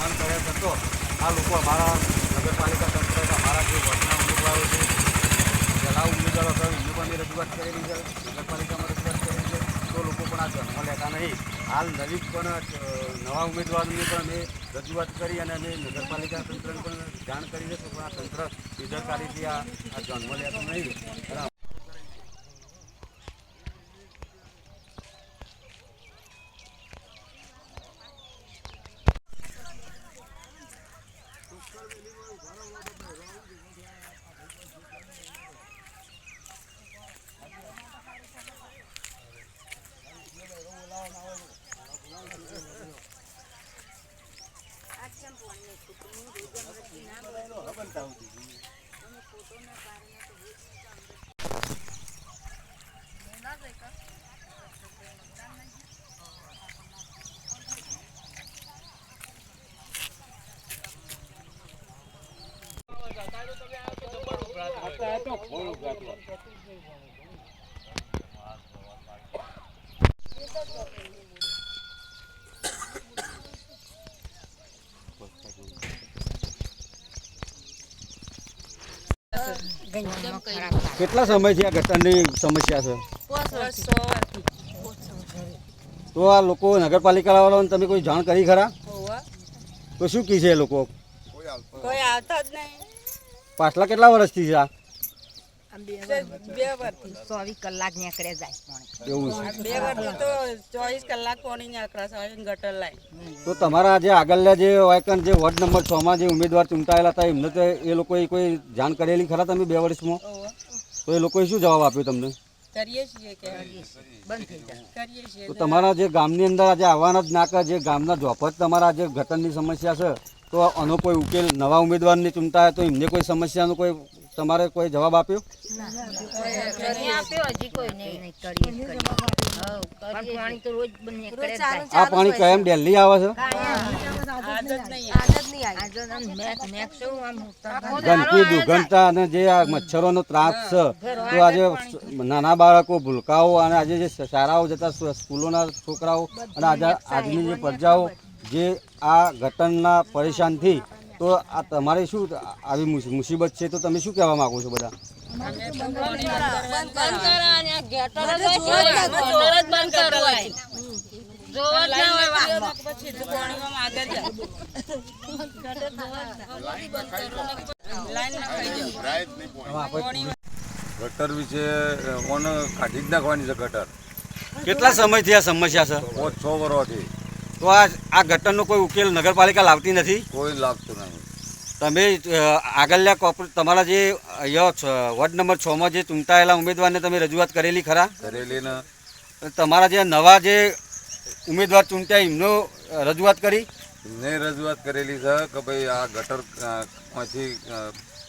Phone કરે કરતો આ લોકો અમારા નગરપાલિકા તંત્ર અમારા જે વોર્ડના ઉમેદવારો છે, પહેલાં ઉમેદવારો હતા, એમની પણ રજૂઆત કરેલી છે, નગરપાલિકામાં રજૂઆત કરેલી છે. તો લોકો પણ આ જન્મ લેતા નહીં. હાલ નવી પણ નવા ઉમેદવારોની પણ અમે રજૂઆત કરી અને અમે નગરપાલિકા તંત્રને પણ જાણ કરી છે પણ આ તંત્ર બેદરકારીથી આ આ જન્મ લેતું નહીં. અને કેટલા સમયથી આ ગટરની સમસ્યા છે? તો આ લોકો નગરપાલિકા વાળાને તમે કોઈ જાણ કરી ખરા? તો શું કી છે એ લોકો? કોઈ આવતા જ નહીં. પાછલા કેટલા વર્ષથી છે આ? ચોવીસ કલાક નીકળે જાય એવું બે વર્ષથી તો ચોવીસ કલાક કોની નીકળે ગટર લાઈન તો તમારા જે આગળના જે વાયકન જે વોર્ડ નંબર છ માં જે ઉમેદવાર ચૂંટાયેલા હતા એમને તો એ લોકોએ કોઈ જાણ કરેલી ખરા તમે બે વર્ષમાં? તો એ લોકોએ શું જવાબ આપ્યો તમને? કરીએ છીએ કે બંધ થઈ જાય. કરીએ છીએ તો તમારા જે ગામની અંદર આજે આવવાના જ નાકા જે ગામના જોપત તમારા જે ગટરની સમસ્યા છે તો આનો કોઈ ઉકેલ નવા ઉમેદવારને ચૂંટાયા તો એમને કોઈ સમસ્યાનો કોઈ તમારે કોઈ જવાબ આપ્યો? આ પાણી કાયમ દિલ્હી આવે છે? ગંદકી, દુર્ગંધતા અને જે આ મચ્છરોનો ત્રાસ છે, તો આજે નાના બાળકો, ભૂલકાઓ અને આજે જે શાળાઓ જતા સ્કૂલોના છોકરાઓ અને આજે આજની જે પ્રજાઓ, જે આ ઘટનના પરેશાનથી તો આ તમારે શું આવી મુસીબત છે તો તમે શું કહેવા માંગો છો બધા? ગટર વિશે ઓન કાઢી જ નાખવાની છે ગટર. કેટલા સમયથી આ સમસ્યા છે? છ વર્ષથી. તો આ આ ગટરનો કોઈ ઉકેલ નગરપાલિકા લાવતી નથી? કોઈ લાગતું નહીં. તમે આગળના કોર્પોરેટ તમારા જે વોર્ડ નંબર છમાં જે ચૂંટાયેલા ઉમેદવારને તમે રજૂઆત કરેલી ખરા? કરેલી ને. તમારા જે નવા જે ઉમેદવાર ચૂંટ્યા એમનો રજૂઆત કરી? એમને રજૂઆત કરેલી છે કે ભાઈ આ ગટરમાંથી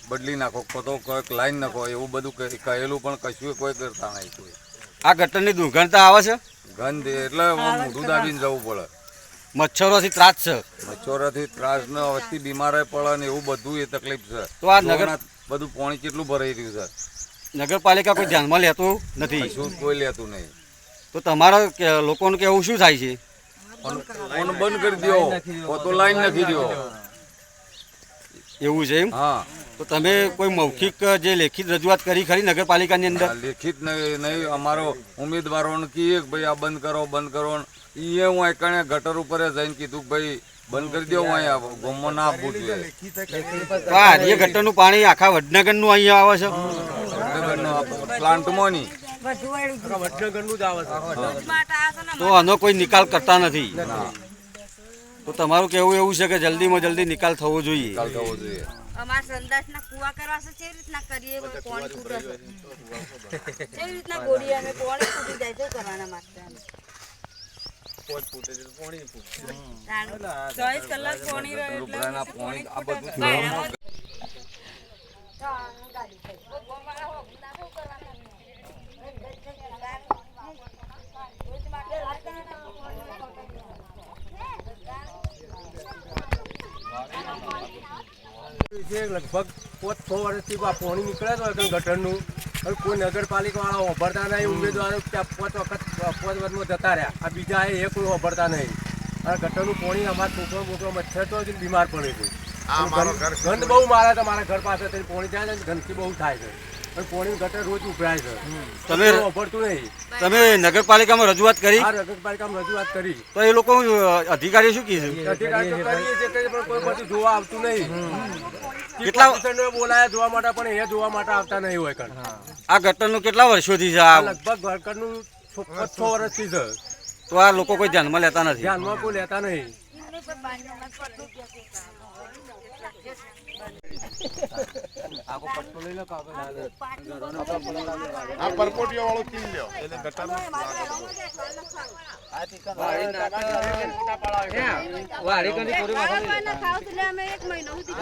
બદલી નાખો કો તો કોઈક લાઈન નાખો એવું બધું કહે- કહેલું પણ કશું કોઈ કરતા નહીં કોઈ. આ ગટરની દુર્ગંધતા આવે છે? ગંધ એટલે મોઢું દાબીને જવું પડે. મચ્છરોથી ત્રાસ છે. મચ્છરોથી ત્રાસ ને વચ્ચે બીમારે પડે ને એવું બધું એ તકલીફ છે. તો આ નગર- બધું પાણી કેટલું ભરાઈ રહ્યું છે? નગરપાલિકા કોઈ ધ્યાનમાં લેતું નથી. શું કોઈ લેતું નહીં. તો તમારા લોકોનું કેવું શું થાય છે? ફોન બંધ કરી દો તો લાઈન નથી દો એવું છે એમ? હા. તો તમે કોઈ મૌખિક જે લેખિત રજૂઆત કરી ખરી નગરપાલિકાની અંદર? લેખિત નહીં નહીં અમારો ઉમેદવારોને કહીએ કે ભાઈ આ બંધ કરો બંધ કરો ને ઈએ હું એકણે ગટર ઉપર જઈને કીધું કે ભાઈ બંધ કરી દો અહીંયા ગોમમાં ના આપવું જોઈએ આ ગટરનું પાણી આખા વડનગરનું અહીંયા આવે છે. વડનગરનું પ્લાન્ટમાં નહીં. તો આનો કોઈ નિકાલ કરતા નથી. તો તમારું કેવું એવું છે કે જલ્દીમાં જલ્દી નિકાલ થવો જોઈએ. નિકાલ થવો જોઈએ. અમારા સંદાસના કુવા કરવા છે કેવી રીતના કરીએ? કોણ ફૂટે છે? કેવી રીતના ગોળી અમે કોણ ફૂટી જાય શું કરવાના માટે અમે? ચોવીસ કલાક પાણી રહે એટલે પાણી આ બધું જે લગભગ પાંચ છ વર્ષથી આ પોણી નીકળે તો ગટરનું. હવે કોઈ નગરપાલિકા વાળા વાપરતા નહીં ઉમેદવારો ત્યાં પાંચ વખત પાંચ વર્ષમાં જતા રહ્યા. આ બીજા એ કોઈ વાપરતા નહીં. અને ગટરનું પોણી અમારા છોકરો મોકરો મચ્છર તો બીમાર પડે છે. ગંધ ગંધ બહુ મારે તો મારા ઘર પાસે પોણી થાય છે ગંદકી બહુ થાય છે. પણ પોણી ગટર રોજ ઉભરાય છે. તમે વાપરતું નહીં. તમે નગરપાલિકામાં રજૂઆત કરી? આ નગરપાલિકામાં રજૂઆત કરી. તો એ લોકો અધિકારી શું કીધું અધિકારી તો કરીએ છીએ કે પણ કોઈ બધું જોવા આવતું નહીં. કેટલા- બોલાયા જોવા માટે પણ એ જોવા માટે આવતા નહીં હોય કણ આ ગટરનું કેટલા વર્ષોથી છે આ? લગભગ છ છ વર્ષથી છે. તો આ લોકો કોઈ ધ્યાનમાં લેતા નથી? ધ્યાનમાં કોઈ લેતા નહીં. આ પરકોટિયા વાળો કી લ્યો? ખાવા ખાવ તો લે અમે એક મહિનો સુધી